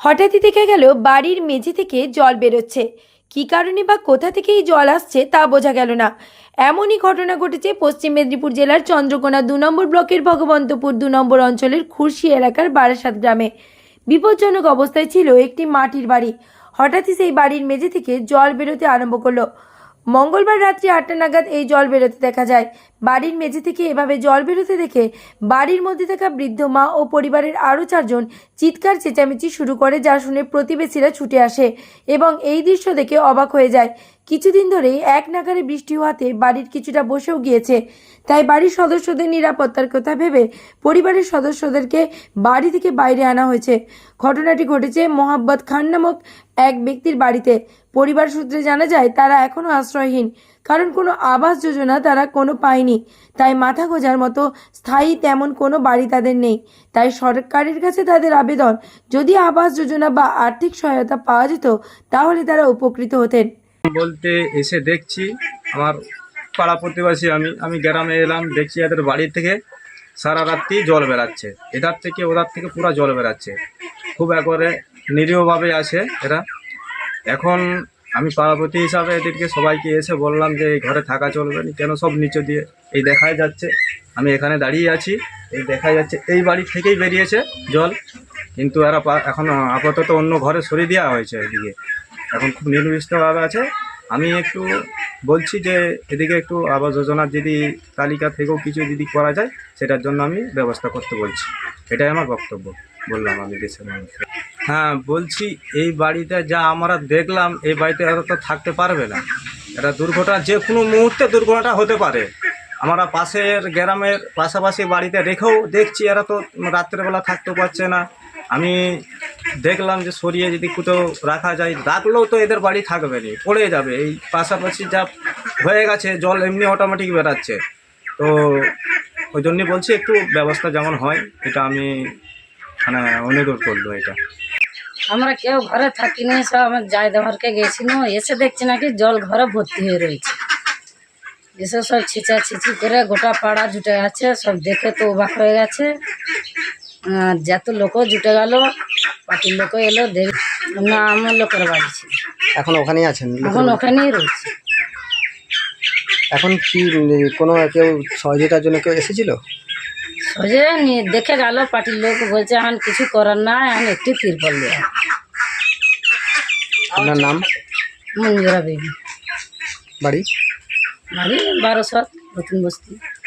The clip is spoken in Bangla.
হঠাৎই দেখে গেল বাড়ির মেঝে থেকে জল বেরোচ্ছে। কি কারণে বা কোথা থেকে এই জল আসছে তা বোঝা গেল না। এমনই ঘটনা ঘটেছে পশ্চিম মেদিনীপুর জেলার চন্দ্রকোনা দু নম্বর ব্লকের ভগবন্তপুর দু নম্বর অঞ্চলের খুরশি এলাকার বারাসাত গ্রামে। বিপজ্জনক অবস্থায় ছিল একটি মাটির বাড়ি। হঠাৎই সেই বাড়ির মেঝে থেকে জল বেরোতে আরম্ভ করল। মঙ্গলবার রাত্রি আটটা নাগাদ এই জল বেরোতে দেখা যায়। বাড়ির মেঝে থেকে এভাবে জল বেরোতে দেখে বাড়ির মধ্যে থাকা বৃদ্ধ মা ও পরিবারের আরও চারজন চিৎকার চেঁচামেচি শুরু করে যা শুনে প্রতিবেশীরা ছুটে আসে এবং এই দৃশ্য দেখে অবাক হয়ে যায়। কিছুদিন ধরেই এক নাগারে বৃষ্টি হওয়াতে বাড়ির কিছুটা বসেও গিয়েছে। তাই বাড়ির সদস্যদের নিরাপত্তার কথা ভেবে পরিবারের সদস্যদেরকে বাড়ি থেকে বাইরে আনা হয়েছে। ঘটনাটি ঘটেছে মোহাব্বত খান নামক এক ব্যক্তির বাড়িতে। পরিবার সূত্রে জানা যায়, তারা এখনও আশ্রয়হীন। কারণ কোনো আবাস যোজনা তারা কোনো পায়নি। তাই মাথা গোজার মতো স্থায়ী তেমন কোনো বাড়ি তাদের নেই। তাই সরকারের কাছে তাদের আবেদন, যদি আবাস যোজনা বা আর্থিক সহায়তা পাওয়া যেত, তাহলে তারা উপকৃত হতেন। বলতে এসে দেখছি, আমার পাড়া প্রতিবাসী আমি আমি গ্রামে এলাম, দেখছি এদের বাড়ি থেকে সারা রাত্রি জল বেরাচ্ছে এধার থেকে ওধার থেকে পুরো জল বেরাচ্ছে খুব একবারে নিরীহভাবে আছে এরা। এখন আমি পাড়াপতি হিসাবে এদেরকে সবাইকে এসে বললাম যে, এই ঘরে থাকা চলবে না, কেন সব নিচে দিয়ে এই দেখাই যাচ্ছে? আমি এখানে দাঁড়িয়ে আছি, এই দেখা যাচ্ছে। এই বাড়ি থেকেই বেরিয়েছে জল, কিন্তু এরা এখন আপাতত অন্য ঘরে সরিয়ে দেওয়া হয়েছে এদিকে। এখন খুব নির্দিষ্টভাবে আছে। আমি একটু বলছি যে এদিকে একটু আবাস যোজনার যদি তালিকা থেকেও কিছু যদি করা যায়, সেটার জন্য আমি ব্যবস্থা করতে বলছি। এটাই আমার বক্তব্য, বললাম আমি দেশের মানুষকে হ্যাঁ বলছি এই বাড়িতে যা আমরা দেখলাম, এই বাড়িতে এরা তো থাকতে পারবে না। এটা দুর্ঘটনা, যে কোনো মুহূর্তে দুর্ঘটনা হতে পারে। আমরা পাশের গ্রামের পাশাপাশি বাড়িতে রেখেও দেখছি, এরা তো রাত্রেবেলা থাকতে পারছে না। আমি দেখলাম যে সরিয়ে যদি কোথাও রাখা যায়, রাখলেও তো এদের বাড়ি থাকবে না, পড়ে যাবে। এই পাশাপাশি যা হয়ে গেছে, জল এমনি অটোমেটিক বেরাচ্ছে। তো ওই জন্যই বলছি, একটু ব্যবস্থা যেমন হয়, এটা আমি মানে অনুরোধ করল এটা। আমরা কেউ ঘরে থাকিনি, সব আমার যাই দেওয়ারকে গেছিল এসে দেখছি নাকি জল ঘরে ভর্তি হয়ে রয়েছে। এসে সব ছিচা ছিচি করে গোটা পাড়া জুটে আছে, সব দেখে তো অবাক হয়ে গেছে। যত লোকও জুটে গেল পার্টির লোকও এলো না আমার লোকের বাড়ি ছিল এখন ওখানেই আছেন? এখন ওখানেই রয়েছে। এখন কি কোনো কেউ সহযোগিতার জন্য কেউ এসেছিল? নিয়ে- দেখে গেল পার্টির লোক বলছে এখন কিছু করার না এখন একটু তিরপল দেওয়া আপনার নাম? মঞ্জুরা বেবি বাড়ি? বাড়ি বারোশো নতুন বস্তি।